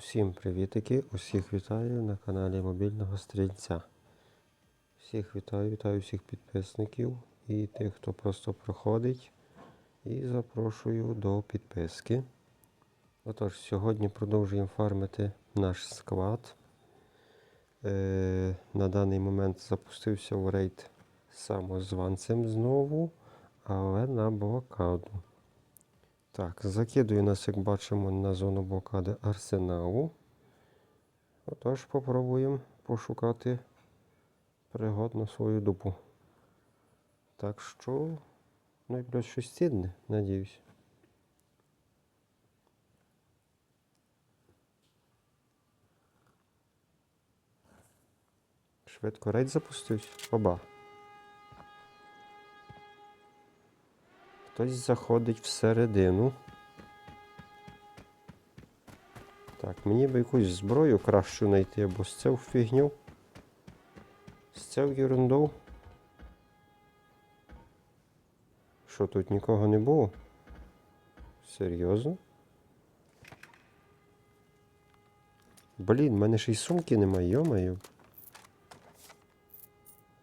Усім привітики, усіх вітаю на каналі Мобільного Стрільця. Всіх вітаю, вітаю всіх підписників і тих, хто просто проходить. І запрошую до підписки. Отож, сьогодні продовжуємо фармити наш склад. Е, на даний момент запустився в рейд самозванцем знову, але на блокаду. Так, закидую нас, як бачимо, на зону блокади арсеналу. Отож, попробуємо пошукати пригод на свою дупу. Так що, ну і щось цінне, надіюсь. Швидко рейд запустився. Оба. Хтось заходить всередину. Так, мені би якусь зброю кращу знайти, або з цю фігню. З цю ерунду. Що тут нікого не було? Серйозно? Блін, в мене ще й сумки немає, йомаю.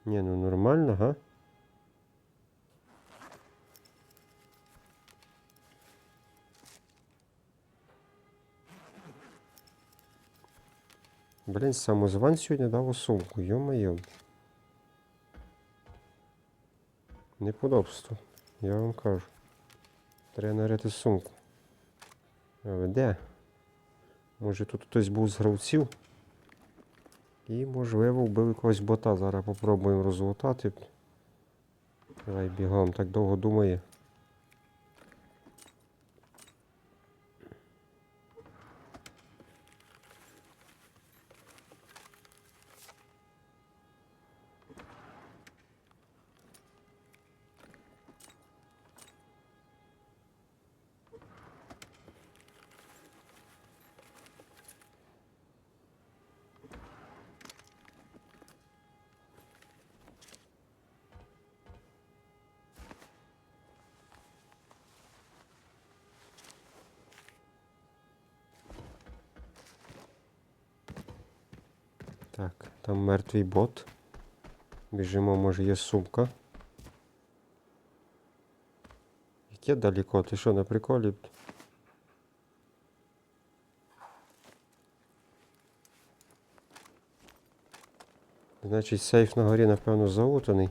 Ні, ну нормально, га? Блін, самозван сьогодні дав сумку, йо-моє. Неподобство, я вам кажу. Треба наряти сумку. А де? Може тут хтось був з гравців? І, можливо, вбив якогось бота. Зараз попробуємо розлутати. Давай бігом, так довго думає. Так, там мертвий бот. Біжимо, може є сумка. Яке далеко? Ти що, на приколі? Значить, сейф на горі, напевно, залутаний.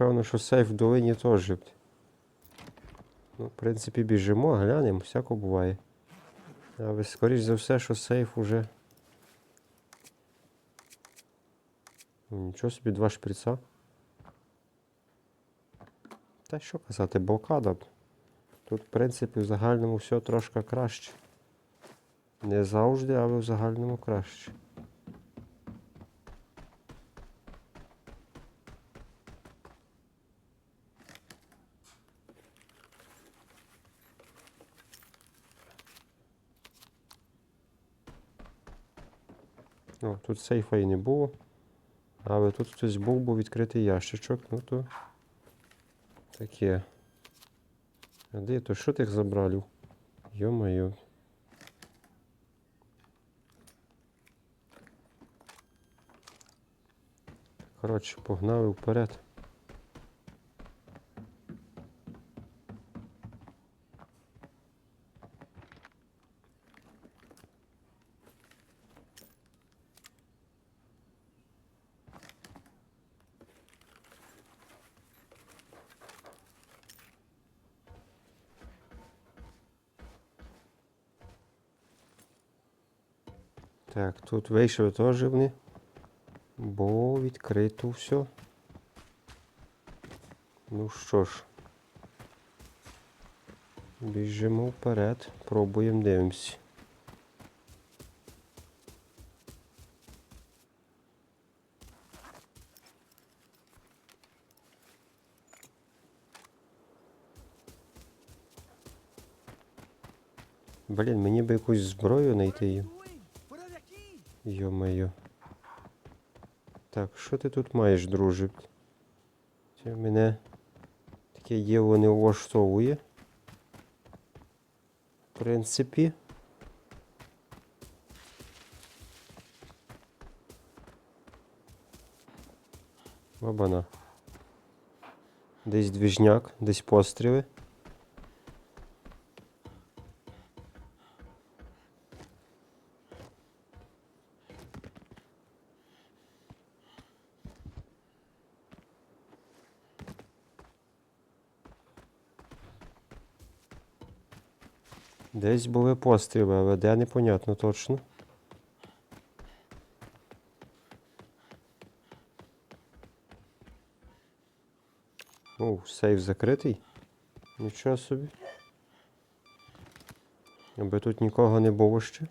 Напевно, що сейф в долині теж. Ну, в принципі, біжимо, глянемо, всяко буває. Але скоріш за все, що сейф уже. Ну, Нічого собі, два шприца. Та що казати, блокада. Тут, в принципі, в загальному все трошки краще. Не завжди, але в загальному краще. О, тут сейфа і не було. Але тут хтось був, був відкритий ящичок, ну то таке. А де то що тих забрали? Йо-моє. Коротше, погнали вперед. Так, тут вийшов теж вони. Бо відкрито все. Ну що ж. Біжимо вперед, пробуємо дивимось. Блін, мені би якусь зброю знайти їм. Йо-моє. Так, що ти тут маєш, друже? Це мене таке діло не влаштовує. В принципі. Бабана. Десь двіжняк, десь постріли. Десь були постріли, але де непонятно точно. О, сейф закритий. Нічого собі. Аби тут нікого не було ще.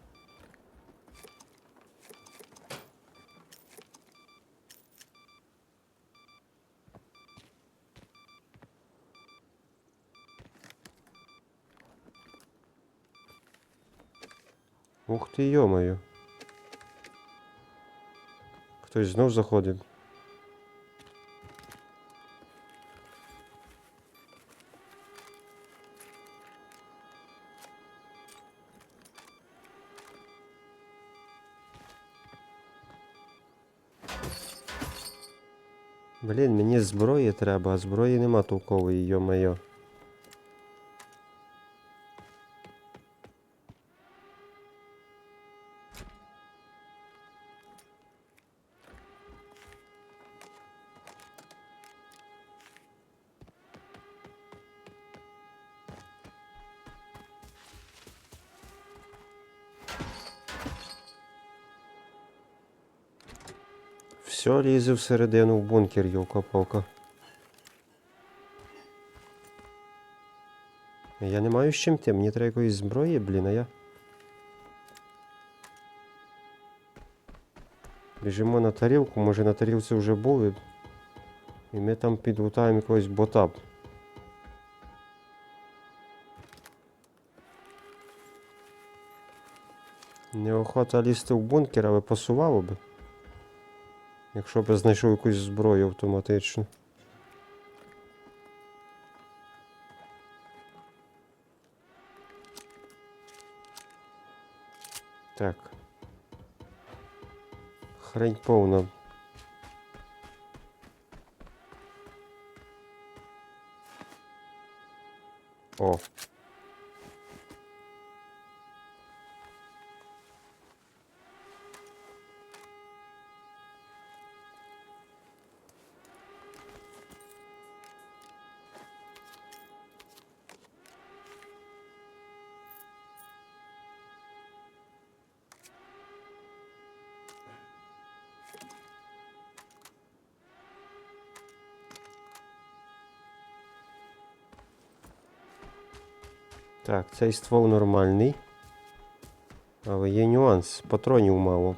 ти, йомаю. Хтось знов заходив. Блін, мені зброї треба, а зброї нема толкової, йо-моє. Лізе всередину в бункер, йолка-палка. Я не маю з чим ти, мені треба якоїсь зброї, блін, а я. Біжимо на тарілку, може на тарілці вже були. І ми там підлутаємо якогось бота. Неохота лізти в бункер, але посувало би. Якщо б я знайшов якусь зброю автоматичну. Так. Хрень повна. О. Так, цей ствол нормальний. Але є нюанс. Патронів мало.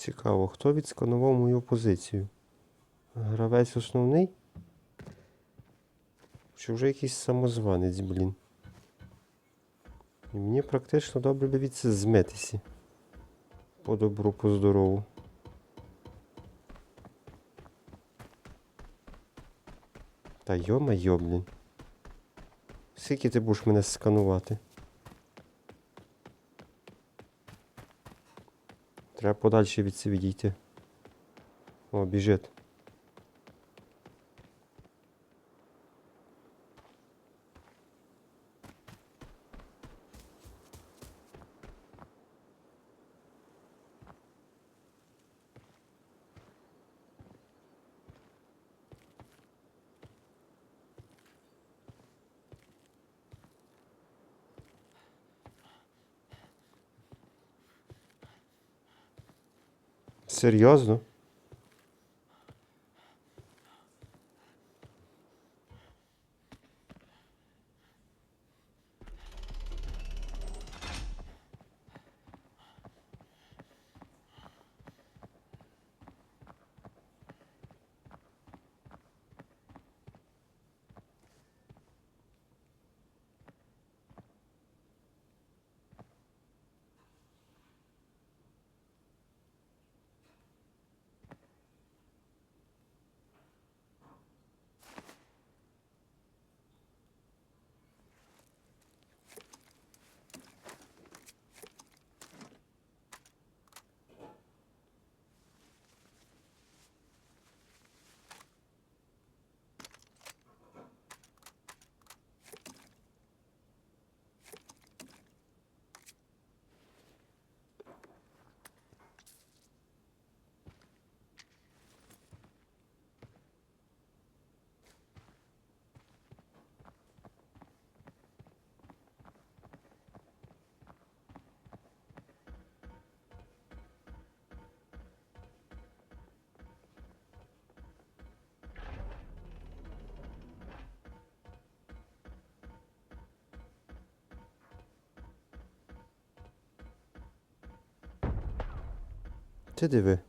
Цікаво, хто відсканував мою позицію? Гравець основний? Чи вже якийсь самозванець, блін? І мені практично добре це змитися. По добру, по здорову. Та йо-майо, блін. Скільки ти будеш мене сканувати? Треба подальше від це відійти. О, біжить. Серйозно? Ти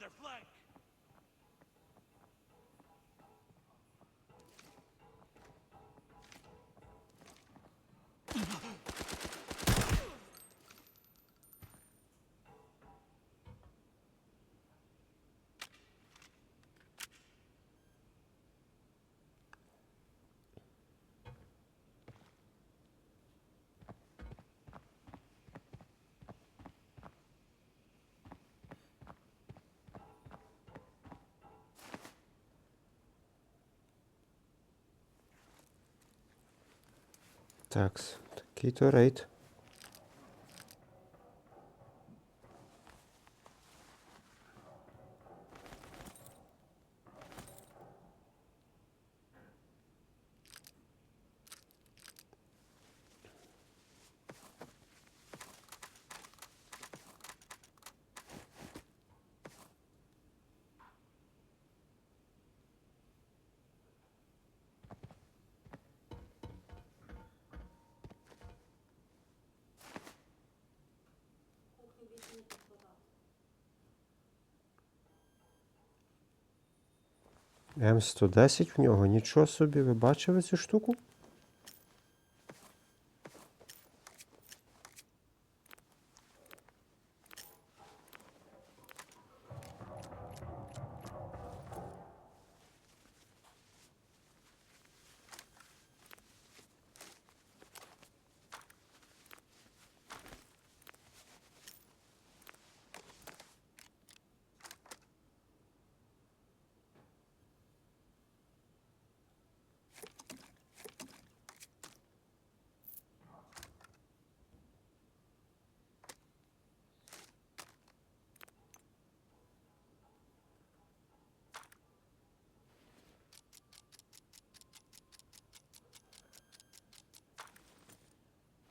their flank. Так, такий то рейд. М110 в нього. Нічого собі, ви бачили цю штуку?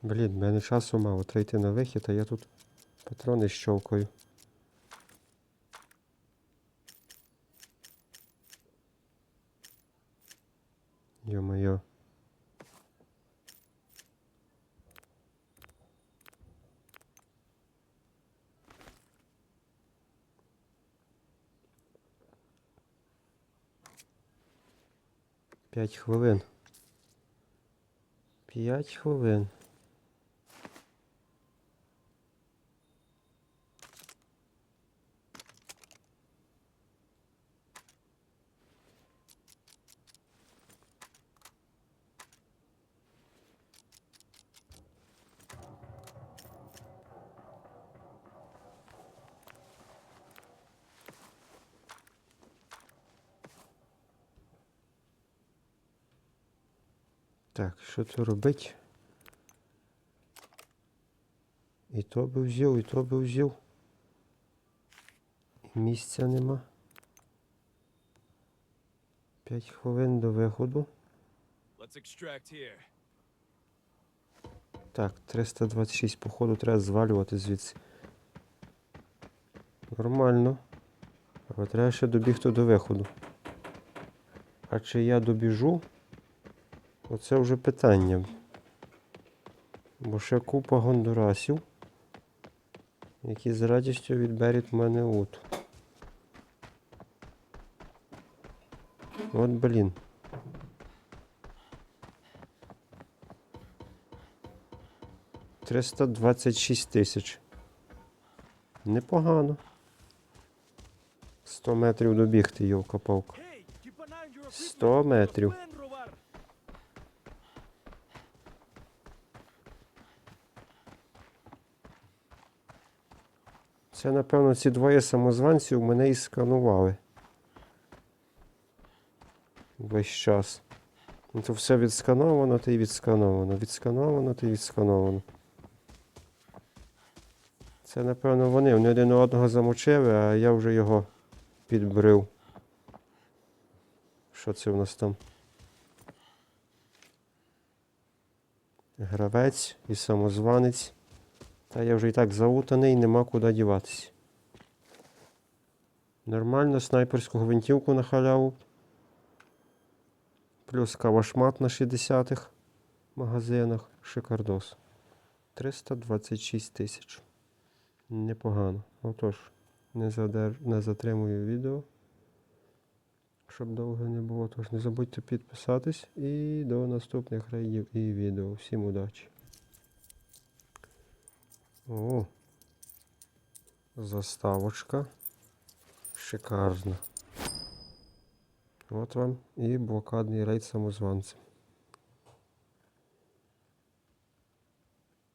Блін, мене часу мало. Треба йти на вихід, а я тут патрони щовкаю. Йо-моє. П'ять хвилин. П'ять хвилин. Так, що це робить? І то би взяв, і то би взяв. І місця нема. П'ять хвилин до виходу. Так, 326 походу треба звалювати звідси. Нормально. Але треба ще добігти до виходу. А чи я добіжу? Оце вже питання. Бо ще купа гондурасів, які з радістю відберуть мене ут. От блін. Триста двадцять шість тисяч. Непогано. 100 метрів добігти, йовка-палка. Hey, keep an eye on your equipment. 100 метрів. Це, напевно, ці двоє самозванців мене і сканували. Весь час. Ну, то все відскановано, та й відскановано. Відскановано, та й відскановано. Це, напевно, вони. Вони один одного замочили, а я вже його підбрив. Що це в нас там? Гравець і самозванець. Та я вже і так заутаний, нема куди діватися. Нормально, снайперську гвинтівку на халяву. Плюс кавашмат на 60-х магазинах. Шикардос. 326 тисяч. Непогано. Отож. Не, задер... не затримую відео. Щоб довго не було. Тож не забудьте підписатись і до наступних рейдів і відео. Всім удачі. О, заставочка. Шикарна. От вам і блокадний рейд самозванцем.